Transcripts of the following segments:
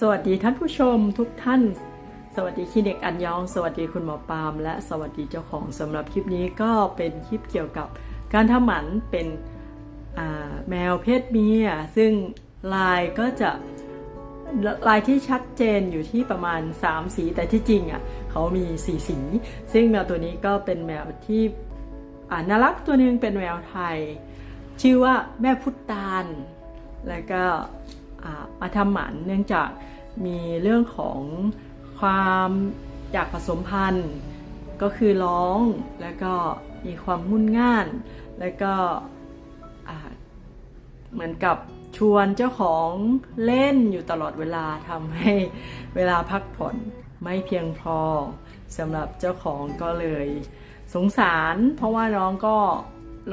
สวัสดีท่านผู้ชมทุกท่าน สวัสดีคลินิกอันยอง สวัสดีคุณหมอปาล์มและสวัสดีเจ้าของสำหรับคลิปนี้ก็เป็นคลิปเกี่ยวกับการทำหมันเป็นแมวเพศเมียซึ่งลายก็จะลายที่ชัดเจนอยู่ที่ประมาณ 3 สีแต่ที่จริงอะเขามี 4 สี ซึ่งแมวตัวนี้ก็เป็นแมวที่น่ารักตัวหนึงเป็นแมวไทย ชื่อว่าแม่พุทธตาลแล้วก็ มาทำหมันเนื่องจากมีเรื่องของความอยากผสมพันธุ์ ก็คือร้องแล้วก็มีความงุ่นง่าน แล้วก็เหมือนกับชวนเจ้าของเล่นอยู่ตลอดเวลาทำให้เวลาพักผ่อนไม่เพียงพอสำหรับเจ้าของก็เลยสงสาร เพราะว่าน้องก็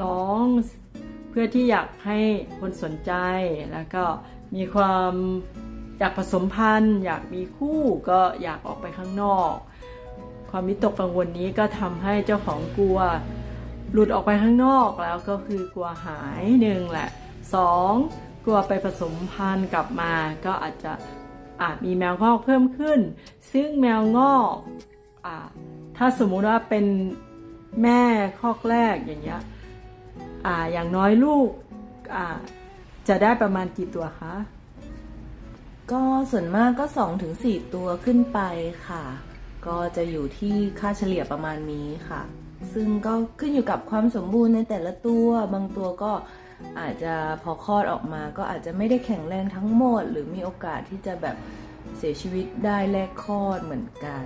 ร้องเพื่อที่อยากให้คนสนใจแล้วก็ มีความอยากผสมพันธุ์ อยากมีคู่ก็อยากออกไปข้างนอก ความวิตกกังวลนี้ก็ทำให้เจ้าของกลัว หลุดออกไปข้างนอกแล้วก็คือกลัวหายหนึ่งแหละสองกลัวไปผสมพันธุ์กลับมา ก็อาจจะอาจมีแมวงอกเพิ่มขึ้น ซึ่งแมวงอกอถ้าสมมุติว่าเป็นแม่คอกแรกอย่างเงี้ยออย่างน้อยลูกอ จะได้ประมาณกี่ตัวคะ ก็ส่วนมากก็ 2-4ถึงตัวขึ้นไปค่ะ ก็จะอยู่ที่ค่าเฉลี่ยประมาณนี้ค่ะ ซึ่งก็ขึ้นอยู่กับความสมบูรณ์ในแต่ละตัว บางตัวก็อาจจะพอคลอดออกมาก็อาจจะไม่ได้แข็งแรงทั้งหมด หรือมีโอกาสที่จะแบบเสียชีวิตได้แรกคลอดเหมือนกัน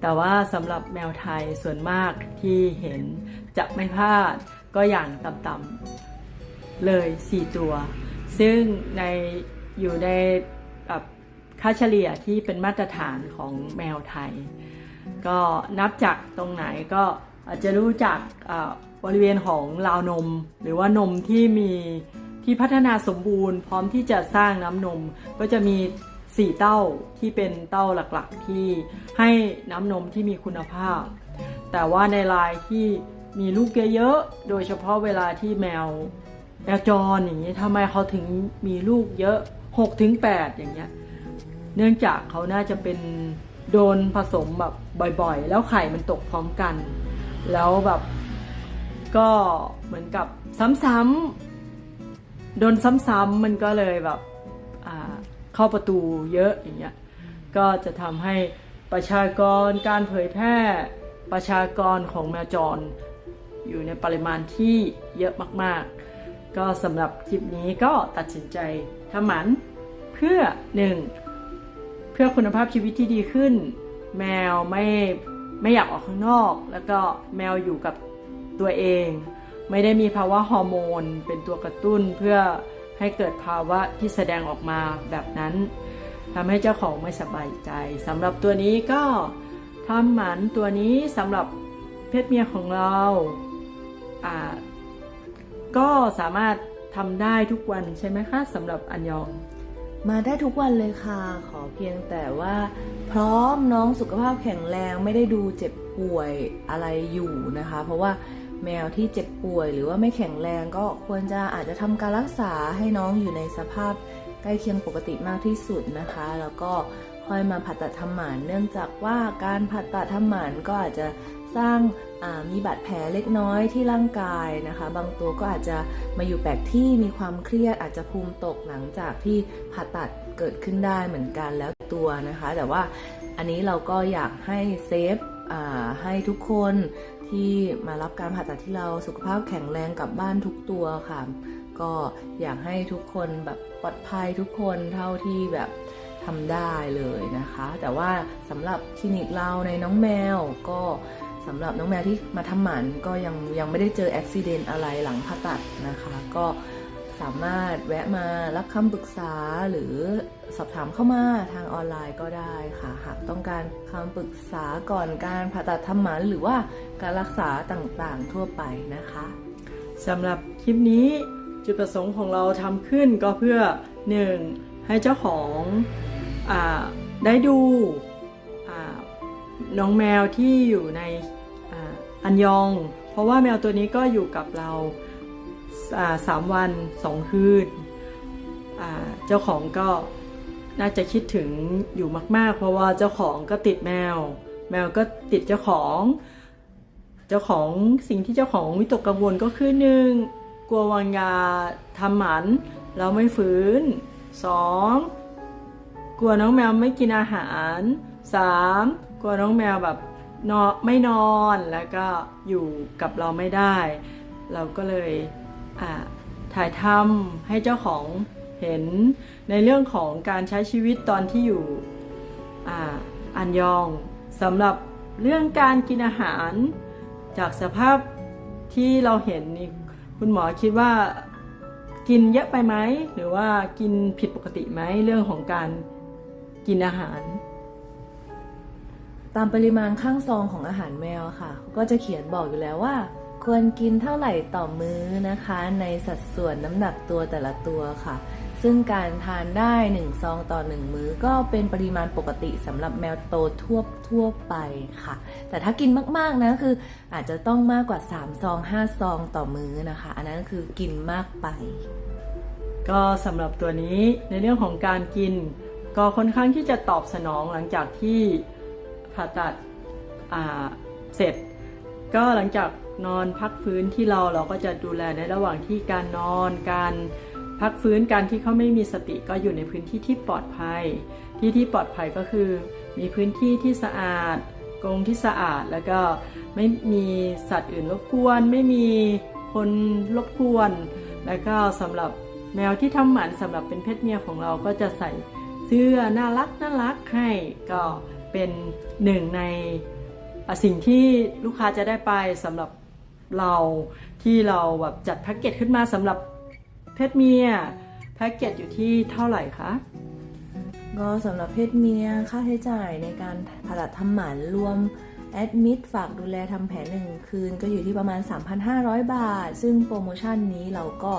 แต่ว่าสำหรับแมวไทยส่วนมากที่เห็นจะไม่พลาดก็อย่างต่ำ เลย 4 ตัว ซึ่งในอยู่ในแบบค่าเฉลี่ยที่เป็นมาตรฐานของแมวไทย ก็นับจากตรงไหนก็อาจจะรู้จากบริเวณของราวนม หรือว่านมที่มีที่พัฒนาสมบูรณ์ พร้อมที่จะสร้างน้ำนมก็จะมี4เต้าที่เป็นเต้าหลักๆที่ให้น้ำนมที่มีคุณภาพ แต่ว่าในลายที่มีลูกเยอะๆ โดยเฉพาะเวลาที่แมว แมวจรอย่างนี้ทำไมเขาถึงมีลูกเยอะ6ถึง8อย่างเงี้ย เนื่องจากเขาน่าจะเป็นโดนผสมแบบบ่อยๆ แล้วไข่มันตกพร้อมกัน แล้วแบบก็เหมือนกับซ้ำๆโดนซ้ำๆมันก็เลยแบบเข้าประตูเยอะอย่างเงี้ย ก็จะทำให้ประชากรการเผยแพร่ประชากรของแมวจร อยู่ในปริมาณที่เยอะมากๆ ก็สำหรับคลิปนี้ก็ตัดสินใจทำหมันเพื่อหนึ่งเพื่อคุณภาพชีวิตที่ดีขึ้น แมวไม่ไม่อยากออกข้างนอก แล้วก็แมวอยู่กับตัวเอง ไม่ได้มีภาวะฮอร์โมน เป็นตัวกระตุ้นเพื่อให้เกิดภาวะที่แสดงออกมาแบบนั้นทำให้เจ้าของไม่สบายใจสำหรับตัวนี้ก็ทำหมันตัวนี้สำหรับเพศเมียของเราอ่า ก็สามารถทำได้ทุกวันใช่ไหมคะสำหรับอันยอง มาได้ทุกวันเลยค่ะ ขอเพียงแต่ว่า พร้อมน้องสุขภาพแข็งแรงไม่ได้ดูเจ็บป่วยอะไรอยู่นะคะ เพราะว่าแมวที่เจ็บป่วยหรือว่าไม่แข็งแรงก็ควรจะอาจจะทำการรักษาให้น้องอยู่ในสภาพใกล้เคียงปกติมากที่สุดนะคะ แล้วก็ค่อยมาผ่าตัดทำหมันเนื่องจากว่าการผ่าตัดทำหมันก็อาจจะ สร้างมีบาดแผลเล็กน้อยที่ร่างกายนะคะ บางตัวก็อาจจะมาอยู่แปลกที่มีความเครียดอาจจะภูมิตกหลังจากที่ผ่าตัดเกิดขึ้นได้เหมือนกันแล้วตัวนะคะ แต่ว่าอันนี้เราก็อยากให้เซฟให้ทุกคนที่มารับการผ่าตัดที่เราสุขภาพแข็งแรงกลับบ้านทุกตัวค่ะ ก็อยากให้ทุกคนแบบปลอดภัยทุกคนเท่าที่แบบทำได้เลยนะคะ แต่ว่าสำหรับคลินิกเราในน้องแมวก็ สำหรับน้องแมวที่มาทำหมันก็ยังยังไม่ได้เจออุบิเหตุอะไรหลังผ่าตัดนะคะ ก็สามารถแวะมารับคำปรึกษาหรือสอบถามเข้ามาทางออนไลน์ก็ได้ค่ะ หากต้องการคำปรึกษาก่อนการผ่าตัดทำหมันหรือว่าการรักษาต่างๆทั่วไปนะคะสำหรับคลิปนี้จุดประสงค์ของเราทำขึ้นก็เพื่อ 1. ให้เจ้าของอได้ดูน้องแมวที่อยู่ใน อันยอง เพราะว่าแมวตัวนี้ก็อยู่กับเราสามวันสองคืนเจ้าของก็น่าจะคิดถึงอยู่มากๆ เพราะว่าเจ้าของก็ติดแมว แมวก็ติดเจ้าของ เจ้าของสิ่งที่เจ้าของวิตกกังวลก็คือหนึ่งกลัววางยาทำหมันแล้วไม่ฟื้นสองกลัวน้องแมวไม่กินอาหารสามกลัวน้องแมวแบบ นอนไม่นอนแล้วก็อยู่กับเราไม่ได้ เราก็เลยถ่ายทำให้เจ้าของเห็นในเรื่องของการใช้ชีวิตตอนที่อยู่ออันยองสำหรับเรื่องการกินอาหาร จากสภาพที่เราเห็นนี่คุณหมอคิดว่ากินเยอะไปไหมหรือว่ากินผิดปกติไหมเรื่องของการกินอาหาร ตามปริมาณข้างซองของอาหารแมวค่ะ ก็จะเขียนบอกอยู่แล้วว่า ควรกินเท่าไหร่ต่อมื้อนะคะ ในสัดส่วนน้ำหนักตัวแต่ละตัวค่ะ ซึ่งการทานได้ 1 ซองต่อ 1 มื้อ ก็เป็นปริมาณปกติสำหรับแมวโตทั่วทั่วไปค่ะ แต่ถ้ากินมากๆนะคืออาจจะต้องมากกว่า 3 ซอง 5 ซองต่อมื้อนะคะ อันนั้นคือกินมากไป ก็สำหรับตัวนี้ในเรื่องของการกิน ก็ค่อนข้างที่จะตอบสนองหลังจากที่ ผ่าตัดเสร็จ ก็หลังจากนอนพักฟื้นที่เราเราก็จะดูแลในระหว่างที่การนอนการพักฟื้นการที่เขาไม่มีสติก็อยู่ในพื้นที่ที่ปลอดภัย ที่ที่ปลอดภัยก็คือ มีพื้นที่ที่สะอาดกรงที่สะอาดแล้วก็ไม่มีสัตว์อื่นรบกวน ไม่มีคนรบกวน แล้วก็สำหรับแมวที่ทำหมันสำหรับเป็นเพศเมียของเราก็จะใส่เสื้อน่ารักน่ารักให้ก็ เป็นหนึ่งในสิ่งที่ลูกค้าจะได้ไปสำหรับเราที่เราแบบจัดแพ็กเกจขึ้นมาสำหรับเพศเมียแพ็กเกจอยู่ที่เท่าไหร่คะก็สำหรับเพศเมียค่าใช้จ่ายในการผ่าตัดทำหมันรวมแอดมิดฝากดูแลทำแผลหนึ่งคืนก็อยู่ที่ประมาณ 3,500 บาท ซึ่งโปรโมชั่นนี้เราก็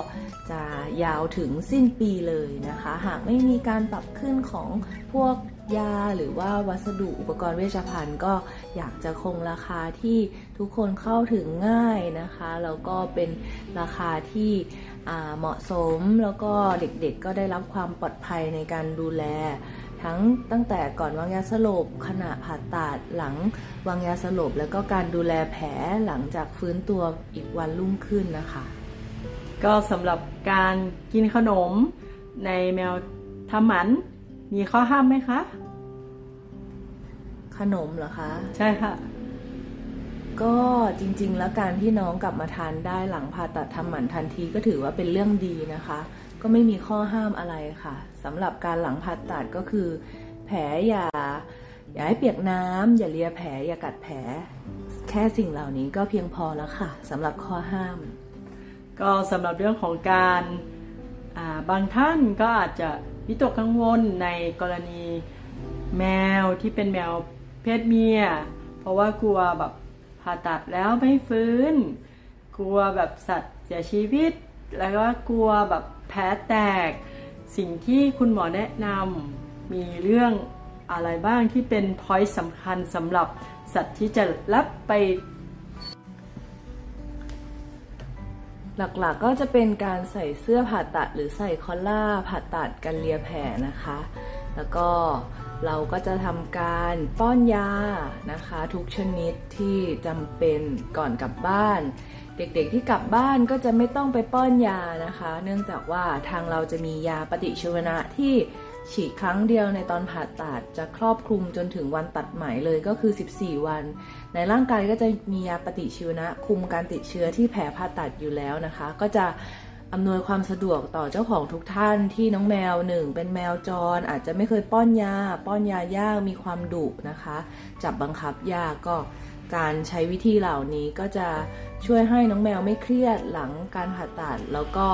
จะยาวถึงสิ้นปีเลยนะคะ หากไม่มีการปรับขึ้นของพวก ยาหรือว่าวัสดุอุปกรณ์เวชภัณฑ์ก็อยากจะคงราคาที่ทุกคนเข้าถึงง่ายนะคะแล้วก็เป็นราคาที่เหมาะสมแล้วก็เด็กๆก็ได้รับความปลอดภัยในการดูแล ทั้งตั้งแต่ก่อนวางยาสลบขณะผ่าตัดหลังวางยาสลบ แล้วก็การดูแลแผลหลังจากฟื้นตัวอีกวันรุ่งขึ้นนะคะ ก็สำหรับการกินขนมในแมวทำหมัน มีข้อห้ามไหมคะ ขนมเหรอคะ ใช่ค่ะ ก็จริง ๆ แล้วการที่น้องกลับมาทานได้หลังผ่าตัดทำหมันทันทีก็ถือว่าเป็นเรื่องดีนะคะ ก็ไม่มีข้อห้ามอะไรค่ะสำหรับการหลังผ่าตัดก็คือ แผลอย่าอย่าให้เปียกน้ำอย่าเลียแผลอย่ากัดแผล แค่สิ่งเหล่านี้ก็เพียงพอแล้วค่ะสำหรับข้อห้าม ก็สำหรับเรื่องของการอ่าบางท่านก็อาจจะ วิตกกังวลในกรณีแมวที่เป็นแมวเพศเมีย เพราะว่ากลัวแบบผ่าตัดแล้วไม่ฟื้น กลัวแบบสัตว์เสียชีวิต แล้วก็กลัวแบบแผลแตก สิ่งที่คุณหมอแนะนำมีเรื่องอะไรบ้างที่เป็นพอยต์สำคัญสำหรับสัตว์ที่จะรับไป หลักๆก็จะเป็นการใส่เสื้อผ่าตัดหรือใส่คอลล่าผ่าตัดกันเลียแผลนะคะ แล้วก็เราก็จะทำการป้อนยานะคะ ทุกชนิดที่จำเป็นก่อนกลับบ้าน เด็กๆที่กลับบ้านก็จะไม่ต้องไปป้อนยานะคะ เนื่องจากว่าทางเราจะมียาปฏิชีวนะที่ ฉีดครั้งเดียวในตอนผ่าตัดจะครอบคลุมจนถึงวันตัดไหมเลยก็คือ 14 วัน ในร่างกายก็จะมียาปฏิชีวนะ คุมการติดเชื้อที่แผลผ่าตัดอยู่แล้วนะคะ ก็จะอำนวยความสะดวกต่อเจ้าของทุกท่านที่น้องแมวหนึ่งเป็นแมวจร อาจจะไม่เคยป้อนยา ป้อนยายากมีความดุนะคะ จับบังคับยากก็การใช้วิธีเหล่านี้ก็จะ ช่วยให้น้องแมวไม่เครียดหลังการผ่าตัด แล้วก็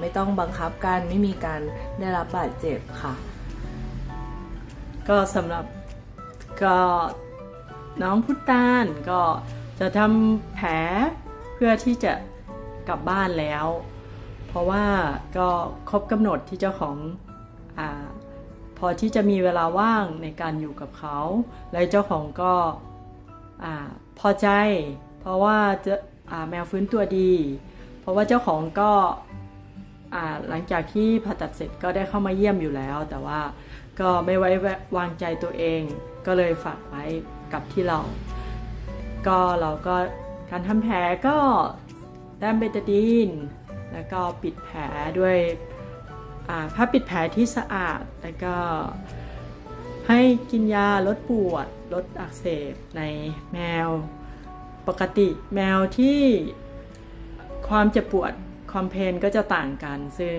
ไม่ต้องบังคับกันไม่มีการได้รับบาดเจ็บค่ะ ก็สำหรับก็น้องพุตานก็จะทำแผลเพื่อที่จะกลับบ้านแล้ว เพราะว่าก็ครบกำหนดที่เจ้าของอพอที่จะมีเวลาว่างในการอยู่กับเขา และเจ้าของก็อพอใจ เพราะว่าเจะาแมวฟื้นตัวดี เพราะว่าเจ้าของก็หลังจากที่ผ่าตัดเสร็จก็ได้เข้ามาเยี่ยมอยู่แล้ว แต่ว่าก็ไม่ไว้วางใจตัวเอง ก็เลยฝากไว้กับที่เรา ก็เราก็การทำแผลก็แต้มเบตาดีน แล้วก็ปิดแผลด้วยผ้าปิดแผลที่สะอาด แล้วก็ให้กินยาลดปวด ลดอักเสบในแมว ปกติแมวที่ความเจ็บปวดความเพนก็จะต่างกัน ซึ่ง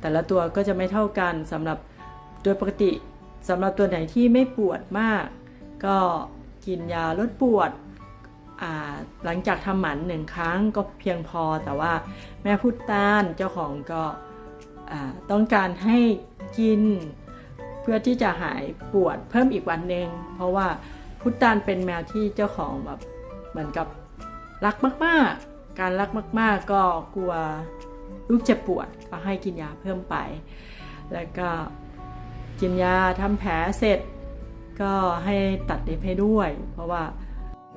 แต่ละตัวก็จะไม่เท่ากันสำหรับโดยปกติสำหรับตัวไหนที่ไม่ปวดมาก ก็กินยาลดปวดหลังจากทำหมันหนึ่งครั้งก็เพียงพอแต่ว่าแม่พุดต้านเจ้าของก็ต้องการให้กินเพื่อที่จะหายปวดเพิ่มอีกวันหนึ่งเพราะว่าพุตานเป็นแมวที่เจ้าของแบบ เหมือนกับรักมากๆ การรักมาก ๆ ก็กลัวลูกเจ็บปวดก็ให้กินยาเพิ่มไป แล้วก็กินยาทำแผลเสร็จ ก็ให้ตัดเล็บให้ด้วย เพราะว่า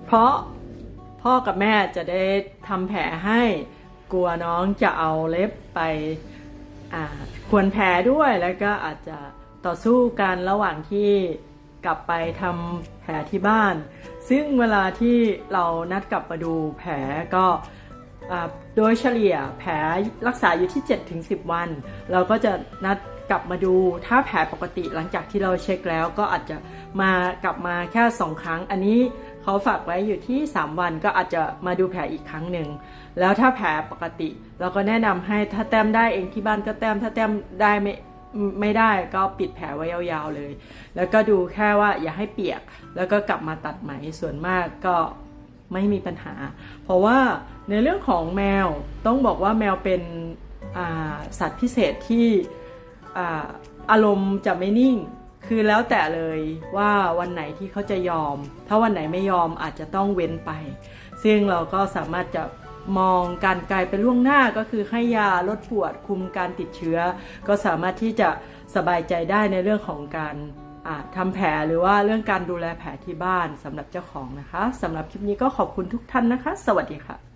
เพราะพ่อกับแม่จะได้ทำแผลให้กลัวน้องจะเอาเล็บไปควรแพ้ด้วยแล้วก็อาจจะต่อสู้กันระหว่างที่ กลับไปทำแผลที่บ้าน ซึ่งเวลาที่เรานัดกลับมาดูแผลก็โดยเฉลี่ยแผลรักษาอยู่ที่ 7-10 วัน เราก็จะนัดกลับมาดูถ้าแผลปกติหลังจากที่เราเช็คแล้วก็อาจจะมากลับมาแค่ 2 ครั้ง อันนี้เขาฝากไว้อยู่ที่ 3 วันก็อาจจะมาดูแผลอีกครั้งหนึ่งแล้วถ้าแผลปกติ เราก็แนะนำให้ถ้าแต้มได้เองที่บ้านก็แต้มถ้าแต้มได้ไม่ ไม่ได้ก็ปิดแผลไว้ยาวๆเลย แล้วก็ดูแค่ว่าอย่าให้เปียก แล้วก็กลับมาตัดไหมส่วนมากก็ไม่มีปัญหา เพราะว่าในเรื่องของแมวต้องบอกว่าแมวเป็นสัตว์พิเศษที่อาอารมณ์จะไม่นิ่ง คือแล้วแต่เลยว่าวันไหนที่เขาจะยอม ถ้าวันไหนไม่ยอมอาจจะต้องเว้นไป ซึ่งเราก็สามารถจะ มองการกลายเป็นล่วงหน้าก็คือให้ยาลดปวดคุมการติดเชื้อ ก็สามารถที่จะสบายใจได้ในเรื่องของการทำแผลหรือว่าเรื่องการดูแลแผลที่บ้านสำหรับเจ้าของนะคะสำหรับคลิปนี้ก็ขอบคุณทุกท่านนะคะ สวัสดีค่ะ